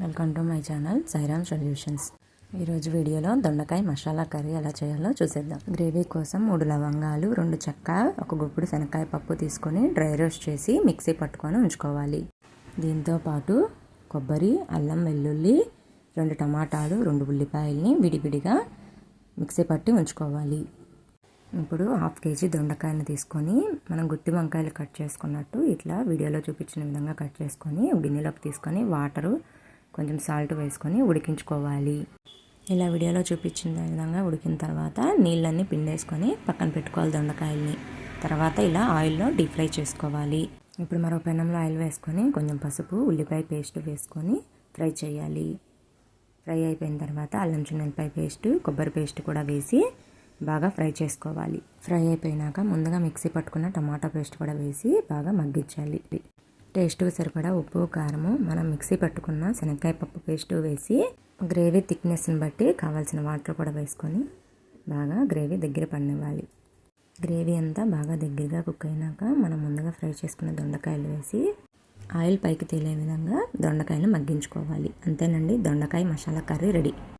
Welcome to my channel Sairam solutions ఈరోజు వీడియోలో దొండకాయ మసాలా కర్రీ ఎలా చేయాలో చూసేద్దాం. గ్రేవీ కోసం మూడు లవంగాలు రెండు చెక్క ఒక గుప్పుడు శనక్కాయ పప్పు తీసుకొని డ్రై రోస్ట్ చేసి మిక్సీ పట్టుకొని ఉంచుకోవాలి. దీంతో పాటు కొబ్బరి అల్లం వెల్లుల్లి రెండు టమాటాలు రెండు ఉల్లిపాయల్ని విడివిడిగా మిక్సీ పట్టి ఉంచుకోవాలి. ఇప్పుడు హాఫ్ కేజీ దొండకాయలు తీసుకొని మనం గుత్తి వంకాయలు కట్ చేసుకున్నట్టు ఇట్లా వీడియోలో చూపించిన విధంగా కట్ చేసుకొని గిన్నెలోకి తీసుకొని వాటరు కొంచెం సాల్ట్ వేసుకొని ఉడికించుకోవాలి. ఇలా వీడియోలో చూపించిన విధంగా ఉడికిన తర్వాత నీళ్ళన్నీ పిండేసుకొని పక్కన పెట్టుకోవాలి దొండకాయల్ని. తర్వాత ఇలా ఆయిల్లో డీప్ ఫ్రై చేసుకోవాలి. ఇప్పుడు మరో పెనంలో ఆయిల్ వేసుకొని కొంచెం పసుపు ఉల్లిపాయ పేస్ట్ వేసుకొని ఫ్రై చేయాలి. ఫ్రై అయిపోయిన తర్వాత అల్లం చిన్నపాయ పేస్ట్ కొబ్బరి పేస్ట్ కూడా వేసి బాగా ఫ్రై చేసుకోవాలి. ఫ్రై అయిపోయినాక ముందుగా మిక్సీ పట్టుకున్న టమాటా పేస్ట్ కూడా వేసి బాగా మగ్గించాలి. టేస్ట్ సరిపడా ఉప్పు కారము మనం మిక్సీ పట్టుకున్న శనక్కాయ పప్పు పేస్ట్ వేసి గ్రేవీ థిక్నెస్ని బట్టి కావాల్సిన వాటర్ కూడా వేసుకొని బాగా గ్రేవీ దగ్గర పడినివ్వాలి. గ్రేవీ అంతా బాగా దగ్గరగా కుక్ అయినాక మనం ముందుగా ఫ్రై చేసుకున్న దొండకాయలు వేసి ఆయిల్ పైకి తేలే విధంగా దొండకాయలు మగ్గించుకోవాలి. అంతేనండి దొండకాయ మసాలా కర్రీ రెడీ.